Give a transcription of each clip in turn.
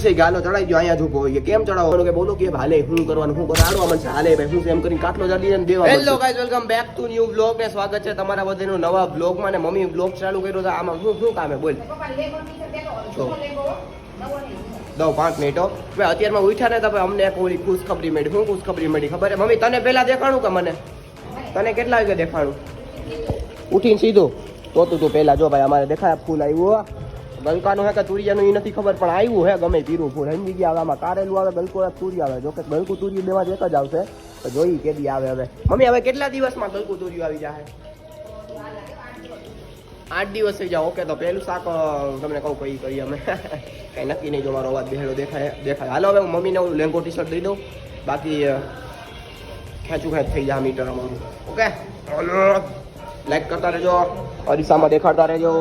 પૂછે છે ગાલો ચડાઈ દો અહીંયા જોકો કે કેમ ચડાવવાનું કે બોલો કે હાલે શું કરવાનું શું કરવાનું આડવા મળશે હાલે ભાઈ શું છે એમ કરીને કાટલો જાડી ને દેવા hello guys welcome back to new blog ને સ્વાગત છે તમારા બધાનો નવા બ્લોગમાં ને મમ્મી બ્લોગ ચાલુ કર્યો તો આમાં શું શું કામે બોલ. દઉં પાંચ મિનિટો હવે અત્યારમાં ઉઠ્યા ને તો અમને એક ઓલી ખુશખબરી મળી. શું ખુશખબરી મળી? ખબર મમ્મી તને પહેલા દેખાણું કે મને? તને કેટલા વાગે દેખાણું? ઉઠીને સીધું. તો તું તું પહેલા જો ભાઈ અમારે દેખાય ફૂલ આવ્યું ગલકાનું હે કે તુરિયાનું એ નથી ખબર, પણ આવ્યું હે ગમે ધીરું ફૂલ સમજી ગયા આવે આમાં કારેલું આવે ગલકો તુરી આવે. જોકે ગલકું તુરી દેવા એક જ આવશે. તો જોઈ કેદી આવે હવે. મમ્મી, હવે કેટલા દિવસમાં ગલકું તુરિયું આવી જાય આઠ દિવસ થઈ જાય ઓકે, તો પહેલું શાક તમને કહું કઈ કરીએ અમે. કઈ નક્કી નહીં જો મારો અવાજ બેહેલો દેખાય દેખાય. હાલો, હવે હું મમ્મીને હું લેંગો ટી શર્ટ દઈ દઉં. બાકી ખેંચું ખેંચ થઈ જાય મીટર અમારું ઓકે? લાઈક કરતા રહેજો. અરીસામાં દેખાડતા રહેજો.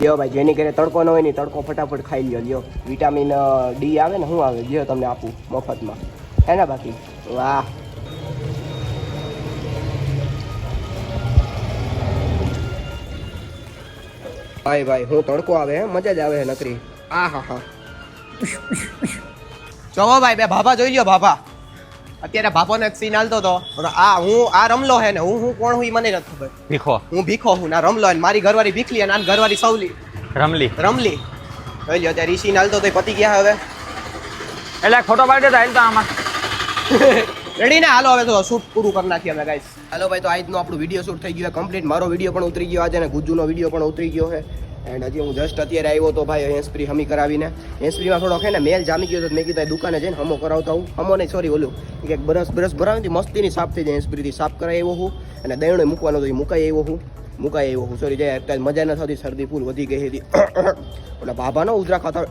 લ્યો ભાઈ, જેની ઘરે તડકો ન હોય ને તડકો ફટાફટ ખાઈ લ્યો લ્યો. વિટામિન ડી આવે ને શું આવે, લ્યો તમને આપું મફતમાં. હે ને બાકી? વાહ. ભાઈ ભાઈ, હું તડકો આવે હે, મજા જ આવે હે નકરી. આ હા હા ચલો ભાઈ, બે ભાભા જોઈ લ્યો, ભાભા. અત્યારે બાપોને એક સીન હાલતો હતો. આ હું આ રમલો હે ને હું હું કોણ હું ઈ મને નથી ખબર. ભીખો. હું ભીખો હું ના રમલો ને મારી ઘરવાળી ભીખલી અને આ ઘરવાળી સવલી. રમલી. રમલી. જોઈ લ્યો ત્યારે સીન હાલતો તો પતી ગયા હવે. એટલે ખોટો પાડ્યો હાલ તો આમાં. રેડી ને? હાલો હવે તો શૂટ પૂરું કરી નાખીએ અમે ગાઈસ હાલો ભાઈ તો આજનો આપણો વીડિયો શૂટ થઈ ગયો કમ્પ્લીટ મારો વીડિયો પણ ઉતરી ગયો આજે ગુજ્જુનો વીડિયો પણ ઉતરી ગયો છે. એન્ડ હજી હું જસ્ટ અત્યારે આવ્યો તો ભાઈ હેન્સપ્રી હમી કરાવીને. હેન્સપ્રીમાં થોડો છે ને મેલ જામી ગયો તો મેં કીધું દુકાને જઈને હમો કરાવતા હું હમો નહીં સોરી કે બરસ બરસ ભરાવી મસ્તીની સાફ થઈ જાય. હેન્સપ્રીથી સાફ કરાવી આવ્યો હું અને દયણો મૂકવાનો તો એ મુકાઈ આવ્યો હું. મુકાઈ આવ્યો હું. સોરી જાય અત્યારે મજા ન થતી, શરદી ફૂલ વધી ગઈ હતી. એટલે બાબાનો ઉધરા ખાતા.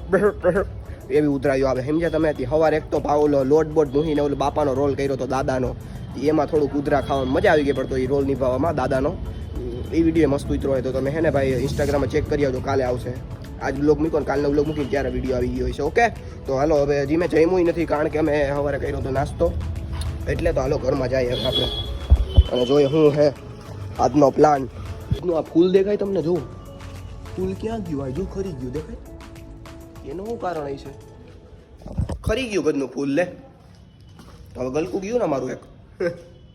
એવી ઉધરાયો આવે. સમજ્યા તમે? હતી સવારે એક તો ભાવ ઓલો લોટ બોટ મૂહીને ઓલો બાપાનો રોલ કર્યો તો દાદાનો. એમાં થોડુંક ઉધરા ખાવાનું મજા આવી ગઈ પડતો એ રોલ નિભાવવામાં દાદાનો. એ વીડિયો મસ્ત ઉતરો હોય તો તમે હે ને ભાઈ ઇન્સ્ટાગ્રામમાં ચેક કરી આવજો, કાલે આવશે. આજ બ્લોગ મૂકો ને કાલનો બ્લોગ મૂકીને ત્યારે વીડિયો આવી ગયો છે ઓકે તો હાલો, હવે હજી મેં જમ્યું નથી કારણ કે અમે સવારે કર્યો હતો નાસ્તો. એટલે તો હાલો, ઘરમાં જઈએ આપણે. અને જોઈએ હું હે, આજનો પ્લાન આજનું આ ફૂલ દેખાય તમને જોઉં ફૂલ ક્યાં ગયું આ? જો ખરી ગયું, દેખાય? એનું શું કારણ છે? ખરી ગયું બધનું ફૂલ, લે. હવે ગલકું ગયું ને મારું એક?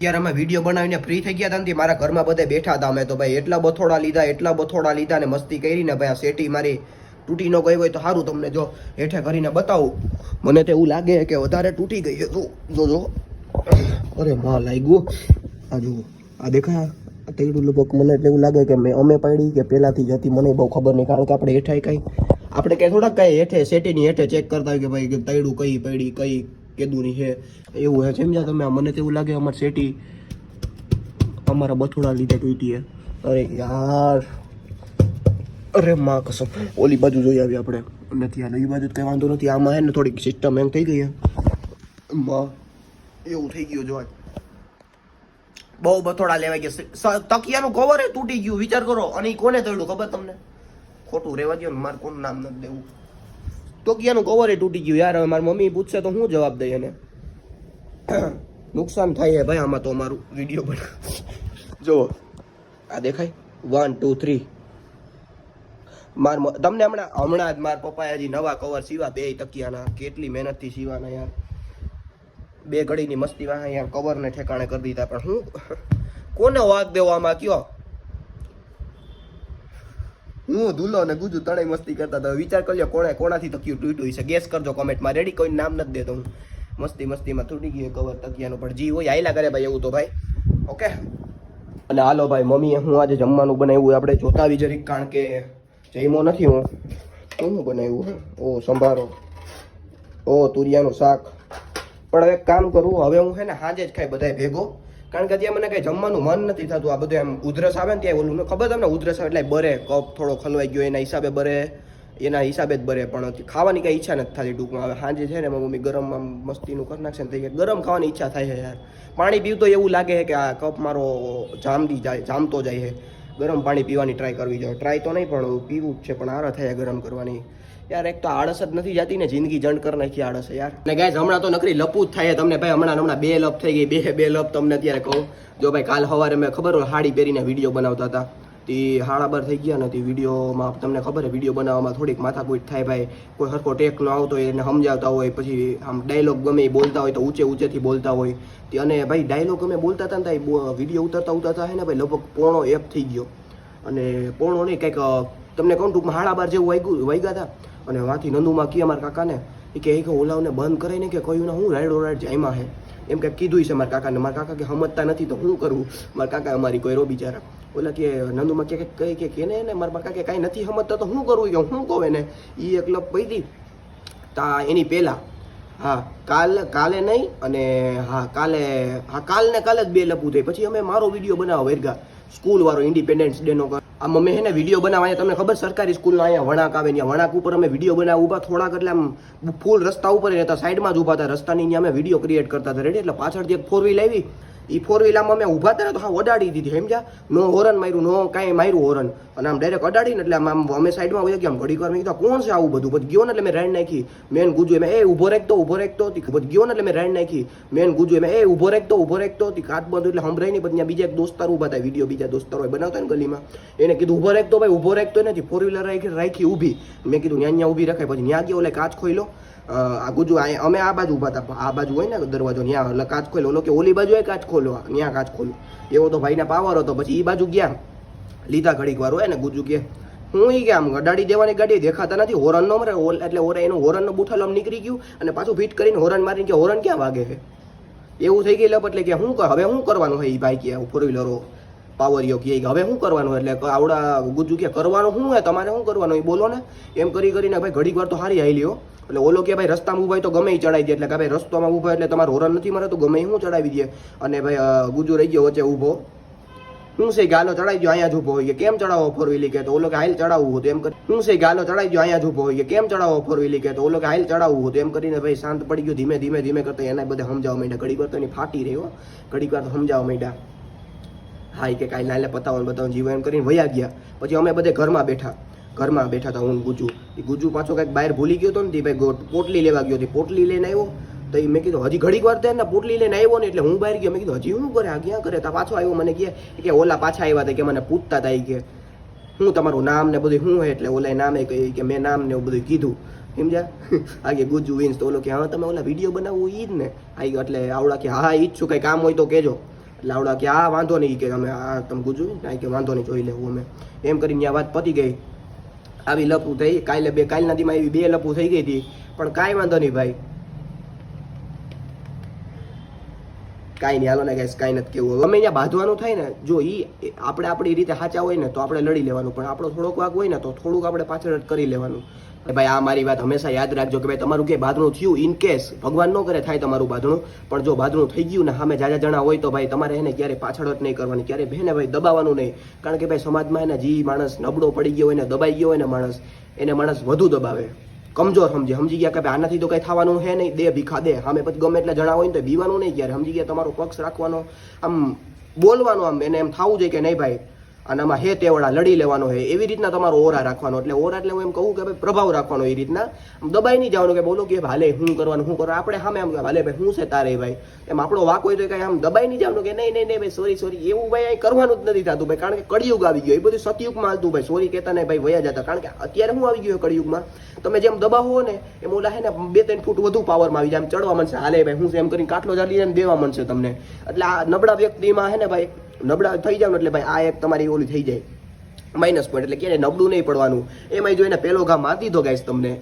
ત્યારે અમે વીડિયો બનાવીને ફ્રી થઈ ગયા હતા ને મારા ઘરમાં બધે બેઠા હતા અમે તો ભાઈ એટલા બથોડા લીધા, એટલા બથોડા લીધા ને મસ્તી કરી ને ભાઈ આ સેટી મારી તૂટી ન ગઈ હોય તો સારું તમને જો હેઠે કરીને બતાવું. મને તો એવું લાગે કે વધારે તૂટી ગઈ હતું જો જો અરે માં લાગ્યું. આ જુઓ, આ દેખાય તૈડું લગભગ મને એટલે એવું લાગે કે મેં અમે પડી કે પહેલાંથી જ હતી, મને બહુ ખબર નહીં, કારણ કે આપણે હેઠે કંઈ આપણે કઈ થોડાક કંઈ હેઠે સેટીની હેઠે ચેક કરતા હોય કે ભાઈ તૈડું કઈ પડી, કઈ કેદુની છે, એવું છે. સમજ્યા તમે મને તો એવું લાગે, અમારે શેટી અમારા બથોડા લીધે તૂટી છે અરે યાર. અરે માં કસમ. ઓલી બાજુ જોઈ આવી આપણે. નથી આ એ બાજુ કંઈ વાંધો નથી. આમાં હે ને થોડીક સિસ્ટમ એમ થઈ ગઈ માં, એવું થઈ ગયું જોવા. બહુ બથોડા લેવા ગયા. તકિયાનું કવર તૂટી ગયું. વિચાર કરો. અને કોને તોડ્યું ખબર તમને? ખોટું રહેવા દો ને મારે કોનું નામ નથી દેવું તકિયાનું કવર એ તૂટી ગયું? યાર, હવે મારી મમ્મી પૂછશે તો હું જવાબ દઈ એને? નુકસાન થાય ભાઈ આમાં તો અમારું વીડિયો પણ. જો આ દેખાય? વન ટુ થ્રી માર તમને હમણાં હમણાં જ મારા પપ્પાએ હજી નવા કવર સીવા બે તકિયાના. કેટલી મહેનતથી સીવાના યાર. બે ઘડીની મસ્તી વાહ યાર કવરને ઠેકાણે કરી દીધા. પણ હું કોને વાગ દેવો આમાં? કયો? હું ધૂલો અને ગુજુ તળાઈ મસ્તી કરતા હતા. વિચાર કરજો કોણે કોણાથી તક્યું તૂટ્યું છે. ગેસ કરજો કોમેન્ટમાં. રેડી કોઈ નામ નથી દેતો હું. મસ્તી મસ્તીમાં તૂટી ગયું કવર તકિયાનું. પણ જી હોય આયલા કરે ભાઈ એવું તો ભાઈ. ઓકે અને હાલો ભાઈ, મમ્મીએ હું આજે જમવાનું બનાવ્યું આપણે જોતા આવી જરીક, કારણ કે જઈમો નથી હું. શું બનાવ્યું? હે? ઓ, સંભારો. ઓ, તુરિયાનું શાક. પણ હવે કામ કરું, હવે હું છે ને સાંજે જ ખાઈ બધાય ભેગો. કારણ કે ત્યાં મને કંઈ જમવાનું મન નથી થતું. આ બધું એમ ઉધરસ આવે ને ત્યાં ઓલું. ખબર તમને ઉધરસ આવે એટલે બરે, કપ થોડો ખલવાઈ ગયો, એના હિસાબે બરે, એના હિસાબે જ બરે, પણ ખાવાની કંઈ ઈચ્છા નથી થતી ટૂંકમાં. હવે સાંજે છે ને મમ્મી ગરમ આમ મસ્તીનું કરી નાખશે ને થઈ ગરમ ખાવાની ઈચ્છા થાય છે યાર. પાણી પીવું તો એવું લાગે છે કે આ કપ મારો જામતી જાય, જામતો જાય છે. ગરમ પાણી પીવાની ટ્રાય કરવી જોઈએ. ટ્રાય તો નહીં, પણ પીવું જ છે, પણ આળસ થાય ગરમ કરવાની. યાર, એક તો આળસ જ નથી જતી ને, જિંદગી જંડ કરી નાખી આળસ યાર. ને ગાય હમણાં તો નકરી લપુ જ થાય તમને ભાઈ. હમણાં હમણાં બે લપ થઈ ગઈ, બે બે લપ તમને અત્યારે કહું. જો ભાઈ, કાલ સવારે મેં ખબર હોય સાડી પહેરીને વીડિયો બનાવતા હતા. તે હાળાબર થઈ ગયા ને તે વિડીયોમાં તમને ખબર છે, વીડિયો બનાવવામાં થોડીક માથાકૂટ થાય ભાઈ. કોઈ સરખો ટેક ન આવતો હોય એને સમજાવતા હોય, પછી આમ ડાયલોગ ગમે એ બોલતા હોય તો ઊંચે ઊંચેથી બોલતા હોય. તે અને ભાઈ ડાયલોગ ગમે બોલતા હતા ને ત્યાં વીડિયો ઉતરતા ઉતરતા હે ને ભાઈ લગભગ પોણો એક થઈ ગયો. અને પોણો નહીં, કંઈક તમને કહું ટૂંકમાં હાળાબાર જેવું વાગ્યું, વાગ્યા હતા. અને વાંથી નંદુમાં કીએ અમારા કાકાને, એ કે ઓલાવને કે બંધ કરાવીને કે કહ્યું ને હું રાયડો રાયડ જાયમાં હે. એમ કે કીધું છે મારા કાકાને. મારા કાકા કે સમજતા નથી તો શું કરવું મારા કાકા અમારી કોઈ રો બિચારા ઓલા કે નંદુમાં કે કઈ કે કે ને મારા કાકા કે કાંઈ નથી સમજતા તો શું કરવું કે શું કહું એને? એ એક લપ પૈદી તા એની પહેલાં હા, કાલ કાલે નહીં અને હા, કાલે હા કાલ કાલે જ બે લપું થઈ પછી અમે મારો વીડિયો બનાવો વેરગા સ્કૂલ વાળો ઇન્ડિપેન્ડન્સ ડે નો આમ અમે હે ને વીડિયો બનાવવા તમને ખબર સરકારી સ્કૂલના અહીંયા વણાક આવે ત્યાં વણાક ઉપર અમે વીડિયો બનાવ ઊભા થોડાક એટલે આમ ફૂલ રસ્તા ઉપર જ રહેતા સાઈડમાં જ ઊભા હતા, રસ્તાની ત્યાં અમે વીડિયો ક્રિએટ કરતા હતા રેડી એટલે પાછળથી એક ફોર વ્હીલ આવી એ ફોર વ્હીલામાં મેં ઊભા હતા ને તો હા અડાડી દીધી સમજ્યા નો હોરન માર્યું નો કાંઈ માર્યું હોરન અને આમ ડાયરેક્ટ અડાડીને એટલે આમ અમે સાઈડમાં વહી ગયા આમ ઘડીક વાર મેં કીધું કોણ છે આવું બધું? પછી ગયો ને એટલે મેં રાઈડ નાખી. મેન ગુજુ એમ એ ઊભો રેખતો ઊભો રેખતો હતી પછી ગયો ને એટલે મેં રાઈડ નાખી. મેન ગુજુ એમ એ ઊભો રેખતો ઊભો રેખતો કાચ બંધ એટલે સંભળાય નહીં. પછી બીજા એક દોસ્તાર ઊભા થાય વીડિયો બીજા દોસ્તાર હોય બનાવતા ને ગલીમાં. એને કીધું ઊભો રેખતો ભાઈ ઊભો રેખતો નથી. ફોર વ્હીલર રાખી રાખી ઊભી. મેં કીધું ત્યાં ત્યાં ઊભી રખાય. પછી ત્યાં ગયો એટલે કાચ ખોઈલો અ, આ ગુજુ અમે આ બાજુ ઊભા હતા. આ બાજુ હોય ને દરવાજો ત્યાં એટલે કાચ ખોલ્યો. ઓલો કે ઓલી બાજુ કાચ ખોલો ત્યાં કાચ ખોલો એવો તો ભાઈને પાવર હતો. પછી એ બાજુ ગયા. લીધા ઘડીક વાર હોય ને ગુજુ કે, હું એ આમ ગડાડી દેવાની ગાડી દેખાતા નથી. હોરનનો મરે. એટલે હોરે એનું હોરનનો બુઠાલો નીકળી ગયું અને પાછું ફિટ કરીને હોરન મારીને કે હોરન ક્યાં વાગે છે? એવું થઈ ગયેલું એટલે કે કર હવે શું કરવાનું હોય એ ભાઈ કે ફોર વ્હીલરો પાવરિયો કે હવે શું કરવાનું? એટલે આવડા ગુજુ કે કરવાનું શું હે તમારે શું કરવાનું? એ બોલો ને. એમ કરી કરીને ભાઈ ઘડીક વાર તો હારી આવી લ્યો એટલે ઓલો કે ભાઈ, રસ્તામાં ઊભા હોય તો ગમે એ ચડાવી દે. એટલે કે, ભાઈ, રસ્તામાં ઊભા એટલે તમારે હોરન નથી મારે તો ગમે હું ચડાવી દે. અને ભાઈ ગુજુ રહી ગયો વચ્ચે ઊભો. હું છે ગાલો ચડાવી દો અહીંયા જ ઊભો હોય કેમ ચડાવો ફોર વ્હીલી કે તો ઓલો કે હાલ ચડાવવું હતું એમ કરી હું છે ગાલો ચડાવી દો અહીંયા જ ઊભો હોય કેમ ચડાવો ફોર વ્હીલી કે તો ઓલો કે હાલ ચડાવવું હતું એમ કરીને ભાઈ શાંત પડી ગયો ધીમે ધીમે ધીમે કરતા એના બધા સમજાવવા માંડ્યા. ઘડીક વાર તો એની ફાટી રહ્યો ઘડીક વાર તો સમજાવવા માંડ્યા. હા કે કાંઈ નાલે પતાવો બતાવવાનું જીવો એમ કરીને વયા ગયા. પછી અમે બધે ઘરમાં બેઠા. ઘરમાં બેઠા હતા હું ને ગુજુ. એ ગુજુ પાછો કાંઈક બહાર ભૂલી ગયો હતો ને ભાઈ પોટલી લેવા ગયો હતી પોટલી લઈને આવ્યો. તો એ મેં કીધું, હજી ઘડીક વાર થાય ને પોટલી લઈને આવ્યો ને એટલે હું બહાર ગયો. મેં કીધું, હજી શું કરે આ ક્યાં કરે તા પાછો આવ્યો મને કહે કે ઓલા પાછા આવ્યા હતા કે મને પૂછતા હતા કે, હું તમારું નામ ને બધું શું હોય? એટલે ઓલા નામે કહી કે, મેં નામ ને એવું બધું કીધું. સમજ્યા? આગે ગુજુ વિન્સ તો ઓલો કે, હા, તમે ઓલા વીડિયો બનાવવું એ જ ને. આ એટલે આવડા કે, હા એ જ છું, કંઈ કામ હોય તો કહેજો એટલે આવડા કે આ વાંધો નહીં કે અમે આ તમે ગુજુ આ કે વાંધો નહીં, જોઈ લેવું અમે. એમ કરીને ત્યાં વાત પતી ગઈ. આવી લપું થઈ, કાલે બે, કાલના દીમાં એવી બે લપું થઈ ગઈ હતી. પણ કાંઈ વાંધો નહીં ભાઈ. કાંઈ નહીં, હાલો ને ગાઈસ કાંઈ નથી કેવું. અમે અહીંયા બાંધવાનું થાય ને, જો એ આપણે આપણી રીતે સાચા હોય ને, તો આપણે લડી લેવાનું. પણ આપણો થોડોક વાગ હોય ને, તો થોડુંક આપણે પાછળ કરી લેવાનું. ભાઈ આ મારી વાત હંમેશા યાદ રાખજો કે ભાઈ તમારું કે બાદણું થયું ઇન કેસ ભગવાન ન કરે, થાય તમારું બાદણું પણ જો બાદણું થઈ ગયું ને, સામે જાજા જણા હોય તો ભાઈ તમારે એને ક્યારે પાછળ જ નહીં કરવાની. ક્યારે ભેને ભાઈ દબાવવાનું નહીં. કારણ કે ભાઈ સમાજમાં એને જે માણસ નબળો પડી ગયો હોય ને, દબાઈ ગયો હોય ને માણસ, એને માણસ વધુ દબાવે. કમજોર સમજે. સમજી ગયા કે ભાઈ આનાથી તો કંઈ થવાનું હે નહીં. દે ભીખા દે. અમે પછી ગમે એટલે જણાવો હોય ને તો બીવાનું નહીં ક્યારે. સમજી ગયા? તમારો પક્ષ રાખવાનો, આમ બોલવાનો, આમ એને એમ થવું જોઈએ કે નહીં ભાઈ? અને આમાં હે તેવડા લડી લેવાનો હે. એવી રીતના તમારો ઓરા રાખવાનો. એટલે ઓરા એટલે હું એમ કહું કે ભાઈ પ્રભાવ રાખવાનો એ રીતના. દબાઈ નહીં જવાનું કે બોલો કે ભાલે હું કરવાનું હું કરવાનું. આપણે સામે આમ ભાલે ભાઈ, હું છે તારે ભાઈ? એમ આપણો વાક હોય તો કાંઈ આમ દબાઈ નહીં જવાનું કે નહીં નહીં નહીં ભાઈ સોરી સોરી એવું ભાઈ અહીં કરવાનું જ નથી થતું ભાઈ. કારણ કે કળિયુગ આવી ગયો. એ બધું સતયુગમાં હાલતું ભાઈ. સોરી કહેતા નહીં ભાઈ, વયા જતા. કારણ કે અત્યારે હું આવી ગયો કળિયુગમાં. તમે જેમ દબાવો ને એમ ઓલા હે ને બે ત્રણ ફૂટ વધુ પાવરમાં આવી જાય. એમ ચડવા મળશે. હાલે ભાઈ, હું એમ કરીને કાટલો ચાલી જાય દેવા મળશે તમને. એટલે આ નબળા વ્યક્તિમાં હે ને ભાઈ, નબળા થઈ જાવ એટલે ભાઈ આ એક તમારી ઓલી થઈ જાય. માઇનસ પોઈન્ટ એટલે ક્યારે નબળું નહીં પડવાનું. એમાં જોઈને પહેલો ઘા મારી દીધો ગાઈશ તમને.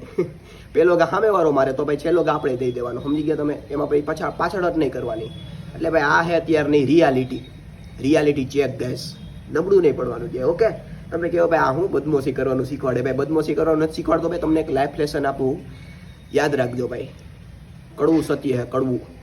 પેલો ઘા સામે વારો મારે, તો ભાઈ છેલ્લો ઘા આપણે દઈ દેવાનો. સમજી ગયા તમે? એમાં ભાઈ પાછા, પાછળ જ નહીં કરવાની. એટલે ભાઈ આ હે અત્યારની રિયાલિટી રિયાલિટી ચેક ગાઈસ નબળું નહીં પડવાનું છે ઓકે તમે કહો ભાઈ, આ હું બદમોશી કરવાનું શીખવાડે. ભાઈ, બદમોશી કરવાનું નથી શીખવાડતો. ભાઈ, તમને એક લાઈફ લેસન આપું. યાદ રાખજો, ભાઈ. કડવું સત્ય હે, કડવું.